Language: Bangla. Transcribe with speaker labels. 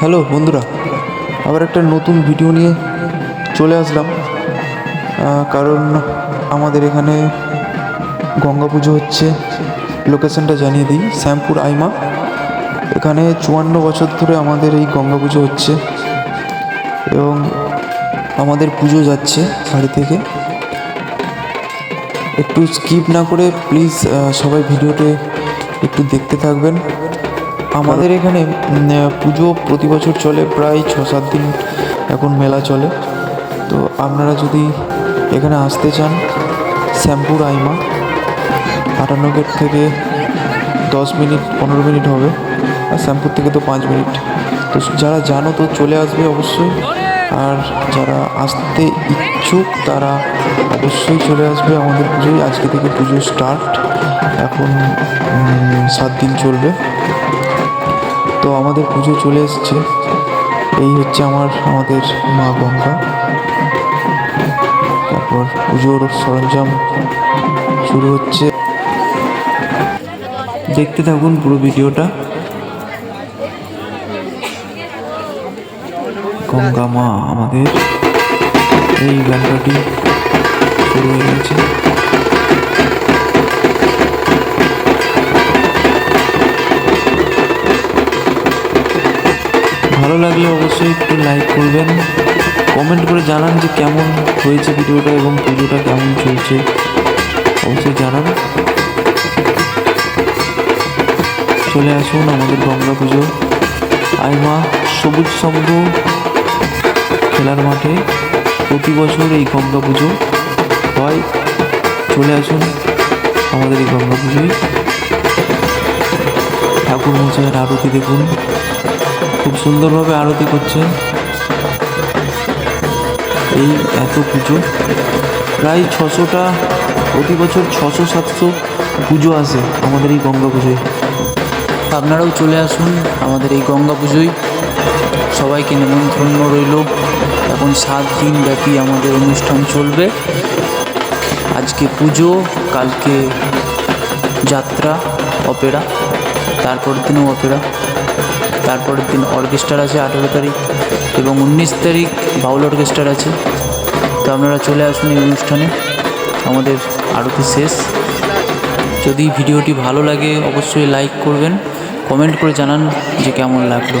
Speaker 1: হ্যালো, বন্ধুরা, আবার একটা নতুন ভিডিও নিয়ে চলে আসলাম। কারণ আমাদের এখানে গঙ্গা পুজো হচ্ছে। লোকেশনটা জানিয়ে দিই, শ্যামপুর আইমা। এখানে চুয়ান্ন বছর ধরে আমাদের এই গঙ্গা পুজো হচ্ছে এবং আমাদের পুজো যাচ্ছে বাড়ি থেকে। একটু স্কিপ না করে প্লিজ সবাই ভিডিওতে একটু দেখতে থাকবেন। আমাদের এখানে পুজো প্রতি বছর চলে প্রায় ছ সাত দিন এখন মেলা চলে। তো আপনারা যদি এখানে আসতে চান, শ্যাম্পুর আইমা, আটান্ন গেট থেকে দশ মিনিট, পনেরো মিনিট হবে, আর শ্যাম্পুর থেকে তো পাঁচ মিনিট। তো যারা জানো তো চলে আসবে অবশ্যই, আর যারা আসতে ইচ্ছুক তারা অবশ্যই চলে আসবে আমাদের পুজোয়। আজকে থেকে পুজো স্টার্ট এখন সাত দিন চলবে। আমাদের পুজো চলে এসছে। এই হচ্ছে আমার, আমাদের মা গঙ্গা। তারপর পুজোর সরঞ্জাম শুরু হচ্ছে। দেখতে থাকুন পুরো ভিডিওটা। গঙ্গা মা আমাদের, এই গানটাটি শুরু হয়ে গেছে। ভালো লাগলে অবশ্যই একটু লাইক করবেন। কমেন্ট করে জানান যে কেমন হয়েছে ভিডিওটা এবং পুজোটা কেমন চলছে। অবশ্যই জানান। চলে আসুন আমাদের গঙ্গা পুজো। আইমা সবুজ স্তম্ভ খেলার মাঠে প্রতি বছর এই গঙ্গা পুজো হয়। চলে আসুন আমাদের এই গঙ্গা পুজোয়। ঠাকুর মশাইয়ের আরতি দেখুন। খুব সুন্দরভাবে আরতি করছেন এই এত পুজো। প্রায় ছশোটা, প্রতি বছর ছশো সাতশো পুজো আসে আমাদের এই গঙ্গা পুজোয়।
Speaker 2: আপনারাও চলে আসুন আমাদের এই গঙ্গা পুজোয়। সবাইকে নিমন্ত্রণ রইল। এখন সাত দিন ব্যাপী আমাদের অনুষ্ঠান চলবে। আজকে পুজো, কালকে যাত্রা, অপেরা, তারপরের দিনও অপেরা। তারপরের দিন অর্কেস্ট্রার আছে আঠেরো তারিখ এবং উনিশ তারিখ বাউল অর্কেস্ট্রার আছে। তো আপনারা চলে আসুন এই অনুষ্ঠানে। আমাদের আরতি শেষ। যদি ভিডিওটি ভালো লাগে, অবশ্যই লাইক করবেন। কমেন্ট করে জানান যে কেমন লাগল।